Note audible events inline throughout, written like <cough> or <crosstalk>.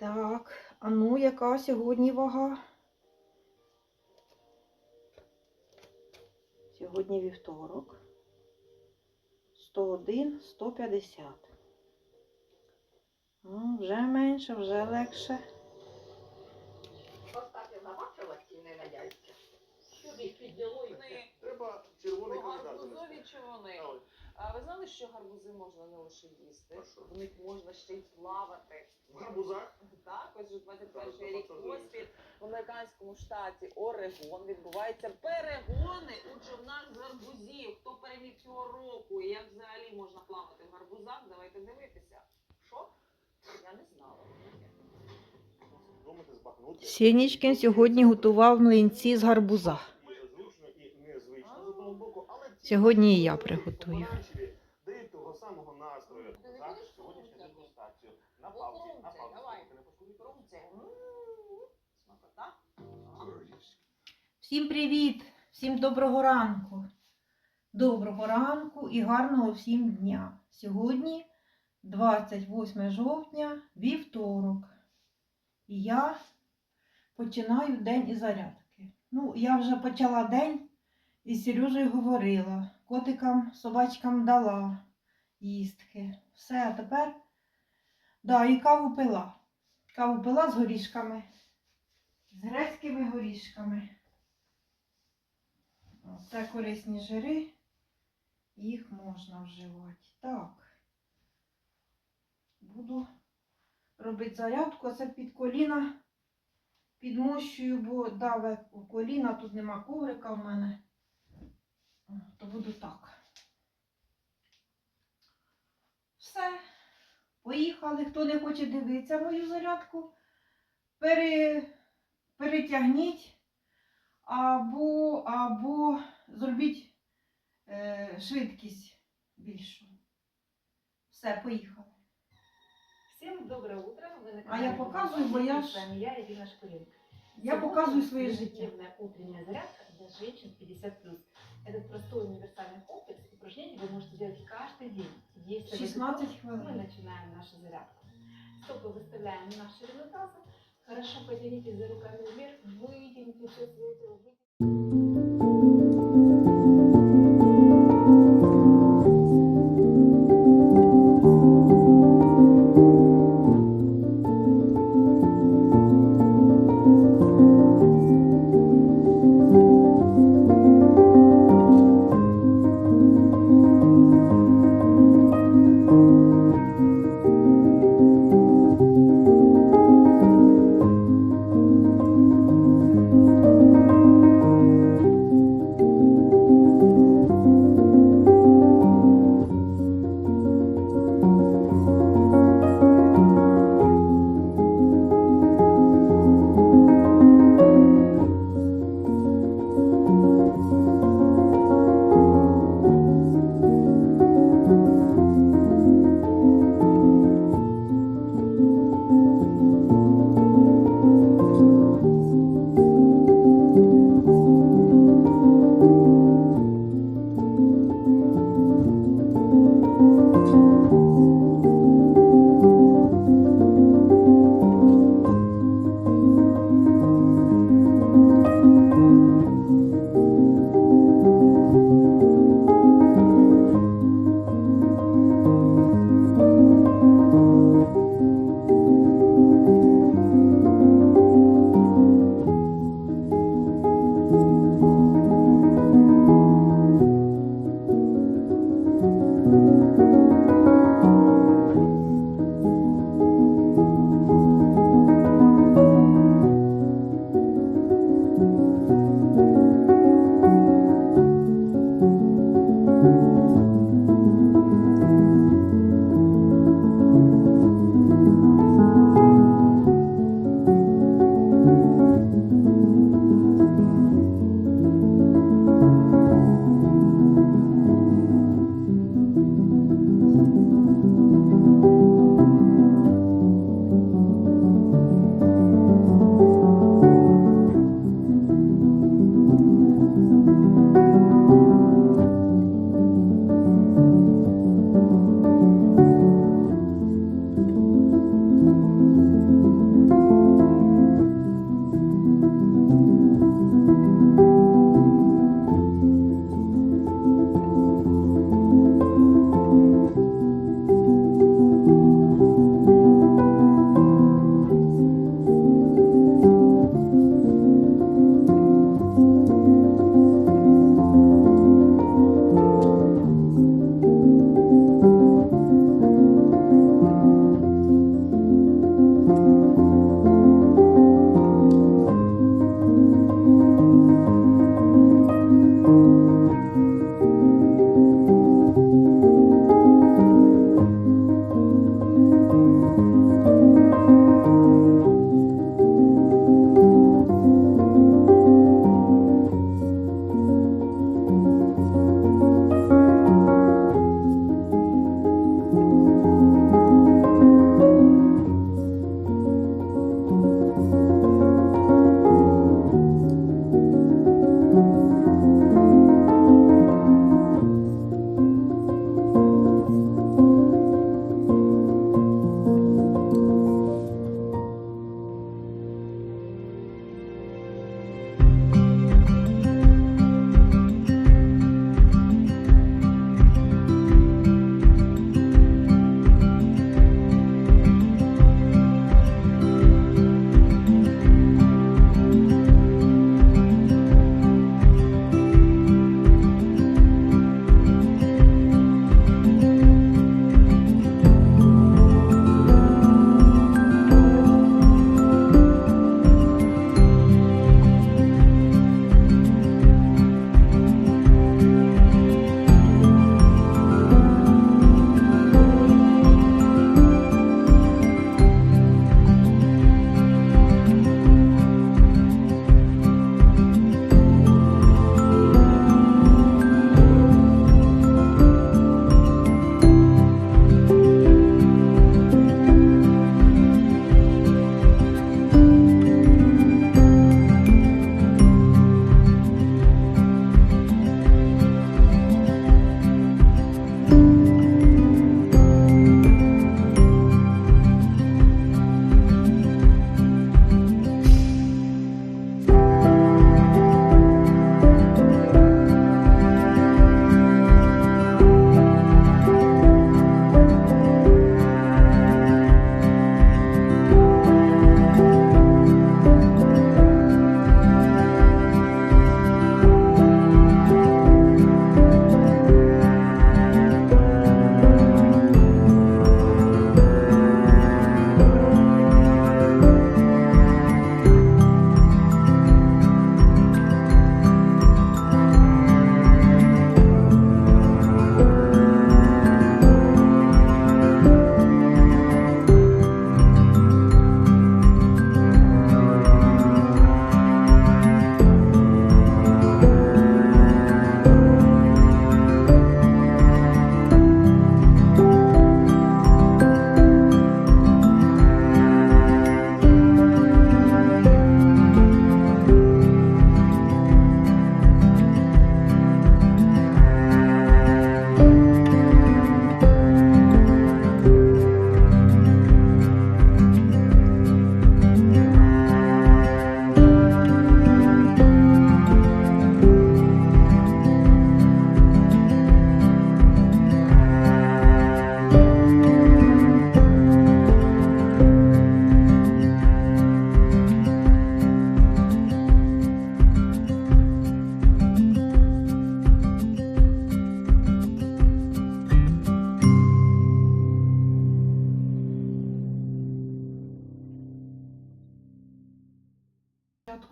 Так, а ну, яка сьогодні вага? Сьогодні вівторок. 101, 150. Ну, вже менше, вже легше. Остапівна бачила ціни на яйця? Сюди все. Треба червоний Ну, кандидат. гарбузові чи вони? А ви знали, що гарбузи можна не лише їсти? В них можна ще й плавати. В гарбузах? Так, ось же 21 рік поспіль в американському штаті Орегон відбуваються перегони у човнах з гарбузів. Хто переміг цього року і як взагалі можна плавати в гарбузах? Давайте дивитися. Що? Я не знала. Сєнічкин сьогодні готував млинці з гарбуза. Сьогодні і я приготую. Всім привіт! Всім доброго ранку. Доброго ранку і гарного всім дня. Сьогодні 28 жовтня, вівторок. І я починаю день із зарядки. Ну, я вже почала день і з Сережею говорила. Котикам, собачкам дала їстки. Все, а тепер. Да, і каву пила. Каву пила з горішками. З грецькими горішками. Це корисні жири, їх можна вживати. Так. Буду робити зарядку. Це під коліна підмощую, бо даве у коліна, тут нема коврика в мене. То буду так. Все. Поїхали. Хто не хоче дивитися мою зарядку, пере... перетягніть або, або зробіть е, швидкість більшу. Все, поїхали. Всем доброе утро. Вы на А я канале показываю, Бабушка. бо я И ж- С вами я, Ирина Шкуренко. Я Сегодня показую своє життя. ежедневная утренняя зарядка для женщин 50+. Этот простой универсальный комплекс упражнений вы можете делать каждый день. Если вы 16 готовы, хвилин. мы начинаем нашу зарядку. Стопы выставляем на ширину таза. Хорошо потянитесь за руками вверх, вытяните все свое тело.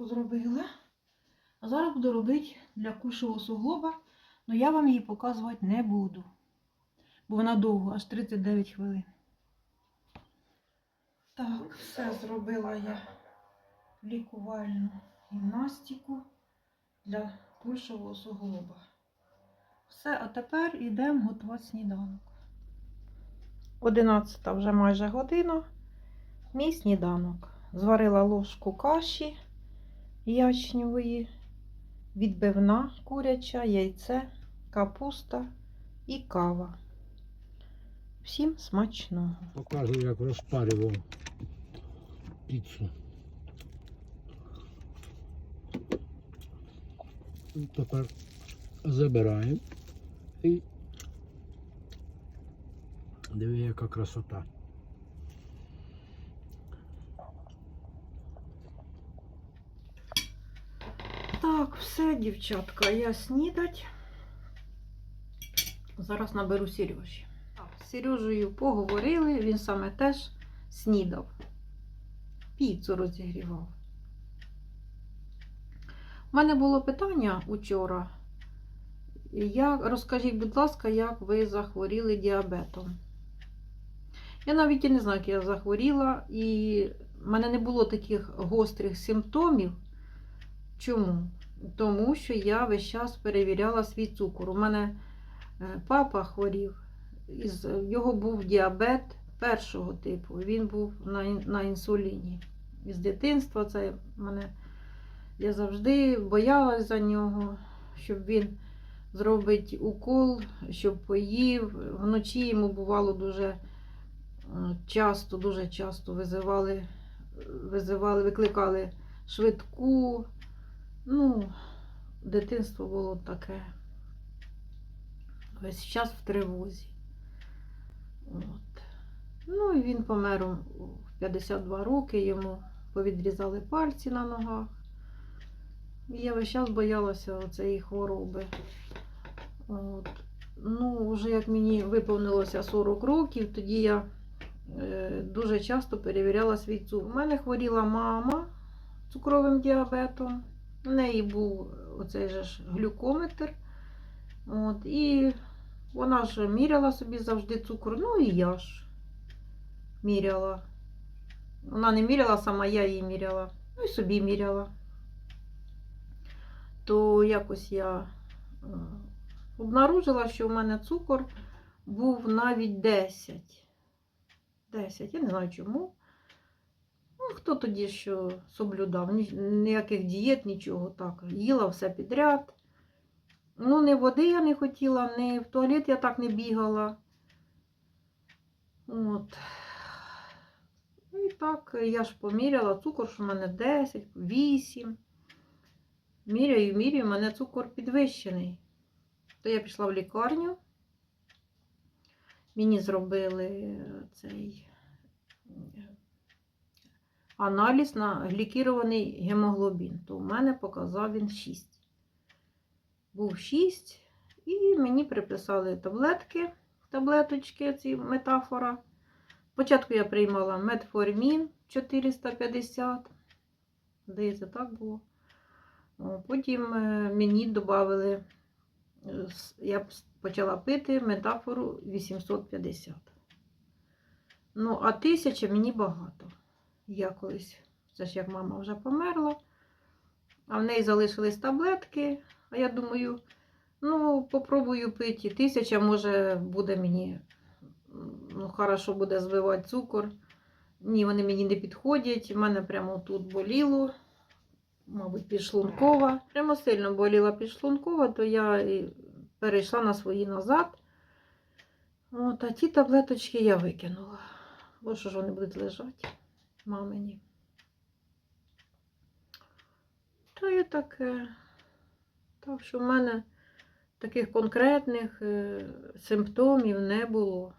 Зробила. А зараз буду робити для кульшового суглоба, але я вам її показувати не буду. Бо вона довго, аж 39 хвилин. Так, все зробила я лікувальну гімнастику для кульшового суглоба. Все, а тепер йдемо готувати сніданок. 11 вже майже година. Мій сніданок. Зварила ложку каші ячньової, відбивна куряча, яйце, капуста і кава. Всім смачного. Покажу, як розпарював піцу. Тепер забираємо і диви, яка красота. Так, все, дівчатка, я снідать. Зараз наберу Сережі. З Сережею поговорили, він саме теж снідав. Піцу розігрівав. У мене було питання учора. Як, розкажіть, будь ласка, як ви захворіли діабетом? Я навіть і не знаю, як я захворіла, і в мене не було таких гострих симптомів. Чому? Тому що я весь час перевіряла свій цукор. У мене е, папа хворів, його був діабет першого типу. Він був на, на інсуліні. Із дитинства це мене, я завжди боялась за нього, щоб він зробить укол, щоб поїв. Вночі йому бувало дуже е, часто, дуже часто визивали, визивали, викликали швидку. Ну, дитинство було таке. Весь час в тривозі. От. Ну і він помер в 52 роки, йому повідрізали пальці на ногах. І я весь час боялася цієї хвороби. От. Ну, вже як мені виповнилося 40 років, тоді я е, дуже часто перевіряла свій цукор. У мене хворіла мама цукровим діабетом. У неї був оцей же ж глюкометр. От, і вона ж міряла собі завжди цукор. Ну і я ж міряла. Вона не міряла сама, я її міряла. Ну і собі міряла. То якось я е, обнаружила, що в мене цукор був навіть 10. 10. Я не знаю чому. Ну, хто тоді що соблюдав? Ні- Ніяких дієт, нічого так. Їла все підряд. Ну, не води я не хотіла, ні в туалет я так не бігала. От. Ну, І так, я ж поміряла цукор, що в мене 10, 8. Міряю, міряю, в мене цукор підвищений. То я пішла в лікарню. Мені зробили цей е, аналіз на глікірований гемоглобін, то в мене показав він 6. Був 6, і мені приписали таблетки, таблеточки, ці метафора. Спочатку я приймала метформін 450, здається, так було. Потім е, мені додали, я почала пити метафору 850. Ну, а тисяча мені багато. Я колись, це ж як мама вже померла, а в неї залишились таблетки. А я думаю, ну, попробую пити. Тисяча, може, буде мені, ну, хорошо буде збивати цукор. Ні, вони мені не підходять. У мене прямо тут боліло, мабуть, підшлункова. Прямо сильно боліла підшлункова, то я і перейшла на свої назад. От, а ті таблеточки я викинула. Бо що ж вони будуть лежати? Мамині. Та є таке. Так що в мене таких конкретних е, симптомів не було.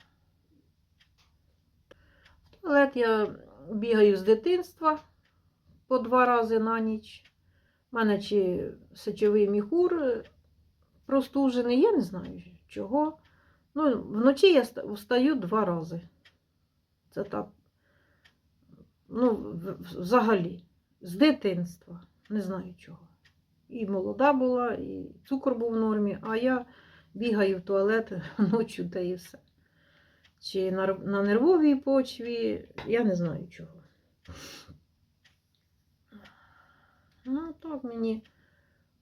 Туалет я бігаю з дитинства по два рази на ніч. У мене чи сечовий міхур е, простужений, я не знаю чого. Ну, вночі я встаю два рази. Це так ну, взагалі, з дитинства. Не знаю чого. І молода була, і цукор був в нормі, а я бігаю в туалет <laughs> ночі та і все. Чи на, на нервовій почві, я не знаю чого. Ну, так мені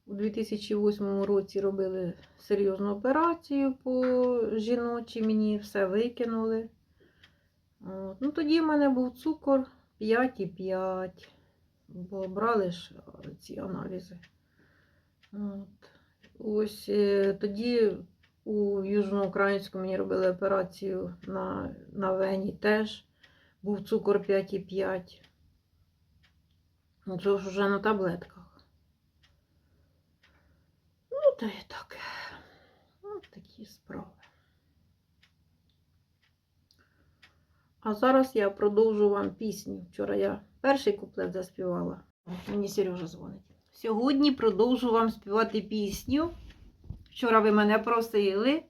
у 2008 році робили серйозну операцію по жіночі, мені все викинули. От. Ну, тоді в мене був цукор 5,5, бо брали ж е, ці аналізи. От. Ось е, тоді у Южноукраїнську мені робили операцію на, на вені теж. Був цукор 5,5. Ну, це ж вже на таблетках. Ну, та й так. Ну, такі справи. А зараз я продовжу вам пісню. Вчора я перший куплет заспівала. Мені Сережа дзвонить. Сьогодні продовжу вам співати пісню. Вчора ви мене просили.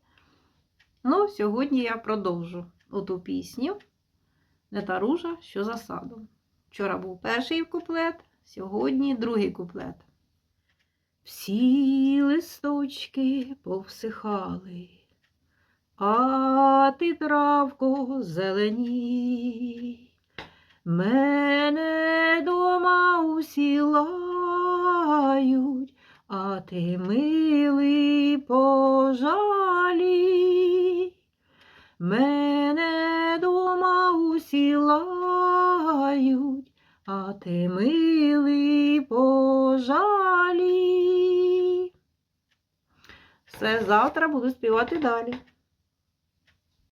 Ну, сьогодні я продовжу оту пісню. Не та ружа, що за садом. Вчора був перший куплет, сьогодні другий куплет. Всі листочки повсихали, а ти травко зелені. Мене дома усілають, а ти милий пожалій. Мене дома усі лають, а ти милий пожалій. Все, завтра буду співати далі.